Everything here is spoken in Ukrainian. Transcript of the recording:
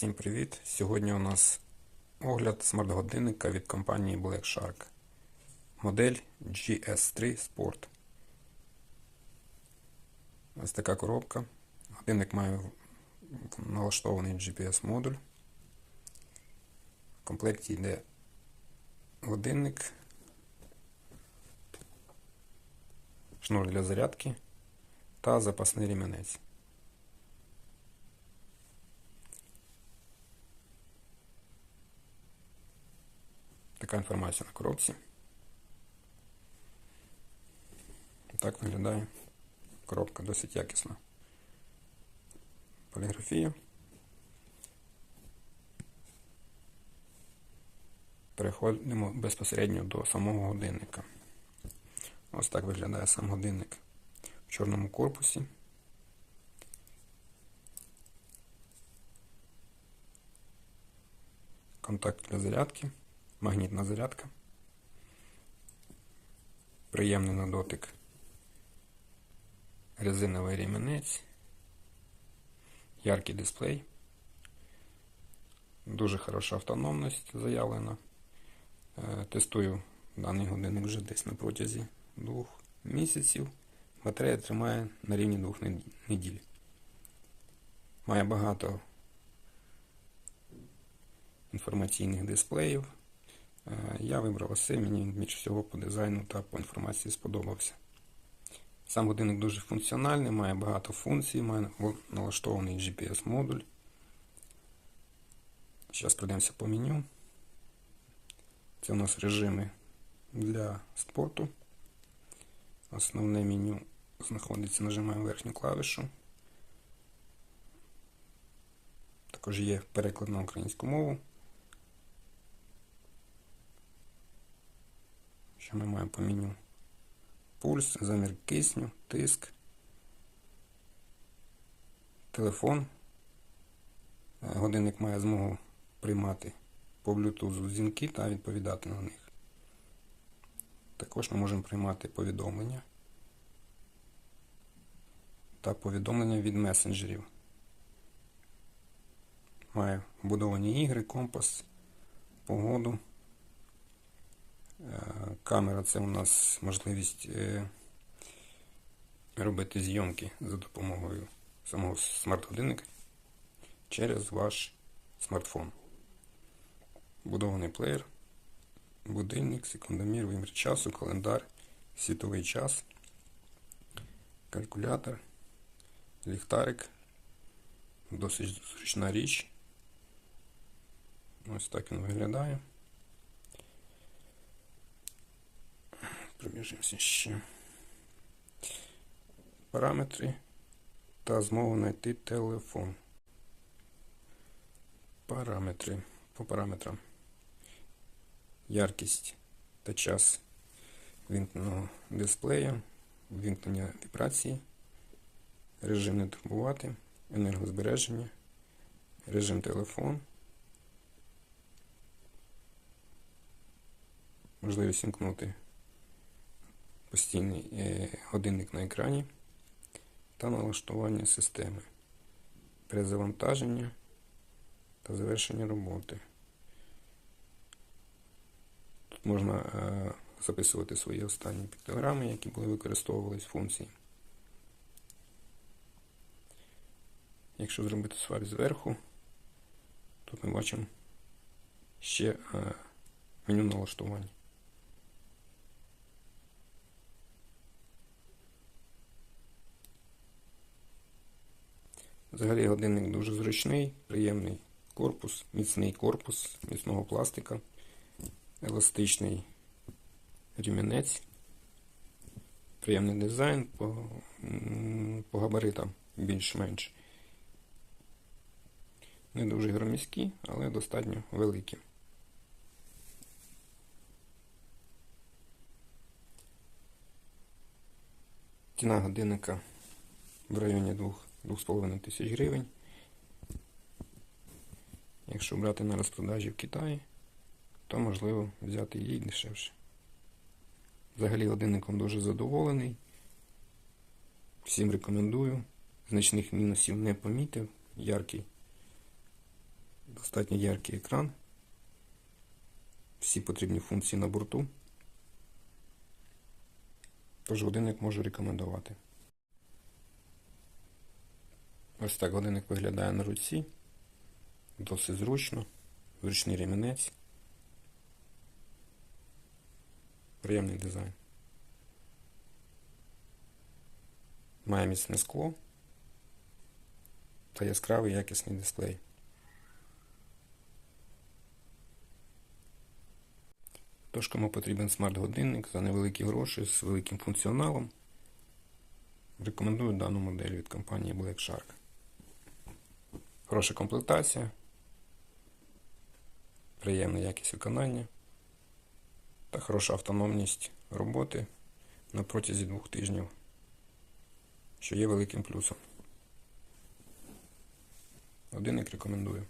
Всім привіт! Сьогодні у нас огляд смарт-годинника від компанії Black Shark. Модель GS3 Sport. Ось така коробка. Годинник має налаштований GPS-модуль. В комплекті йде годинник, шнур для зарядки та запасний рімінець. Така інформація на коробці. Так виглядає коробка досить якісна. Поліграфія. Переходимо безпосередньо до самого годинника. Ось так виглядає сам годинник в чорному корпусі. Контакт для зарядки магнітна зарядка. Приємний на дотик. Резиновий ремінець. Яркий дисплей. Дуже хороша автономність заявлена. Е, тестую даний годинник вже десь на протязі двох місяців. Батарея тримає на рівні двох неділь. Має багато інформаційних дисплеїв. Е, я вибрав ось мені він більше всього по дизайну та по інформації сподобався. Сам годинник дуже функціональний, має багато функцій, має налаштований GPS-модуль. Зараз пройдемося по меню. Це у нас режими для спорту. Основне меню знаходиться, нажимаємо верхню клавішу. Також є переклад на українську мову. Що ми маємо по меню? Пульс, замір кисню, тиск, телефон. Годинник має змогу приймати по Bluetooth дзвінки та відповідати на них. Також ми можемо приймати повідомлення та повідомлення від месенджерів. Має вбудовані ігри, компас, погоду. Е, камера це у нас можливість е, робити зйомки за допомогою самого смарт-годинника через ваш смартфон. Будований плеєр, будильник, секундомір, вимір часу, календар, світовий час, калькулятор, ліхтарик, досить зручна річ. Ось так він виглядає. Пробіжимося ще. Параметри та змогу знайти телефон. Параметри. По параметрам. Яркість та час вімкненого дисплея, вімкнення вібрації, режим не турбувати, енергозбереження, режим телефон. Можливість вімкнути постійний е, годинник на екрані та налаштування системи, перезавантаження та завершення роботи. Тут можна е, записувати свої останні піктограми, які були використовувались функції. Якщо зробити свайп зверху, тут ми бачимо ще е, меню налаштування. Взагалі годинник дуже зручний, приємний корпус, міцний корпус міцного пластика, еластичний рімінець, приємний дизайн по, по габаритам більш-менш. Не дуже громіські, але достатньо великі. Ціна годинника в районі 2 2,5 тисяч гривень. Якщо брати на розпродажі в Китаї, то можливо взяти її дешевше. Взагалі годинником дуже задоволений. Всім рекомендую. Значних мінусів не помітив. Яркий Достатньо яркий екран. Всі потрібні функції на борту. Тож годинник можу рекомендувати. Ось так годинник виглядає на руці. Досить зручно. Зручний ремінець. Приємний дизайн. Має міцне скло та яскравий якісний дисплей. Тож, кому потрібен смарт-годинник за невеликі гроші з великим функціоналом, рекомендую дану модель від компанії Black Shark. Хороша комплектація, приємна якість виконання та хороша автономність роботи на протязі двох тижнів, що є великим плюсом. Годинник рекомендую.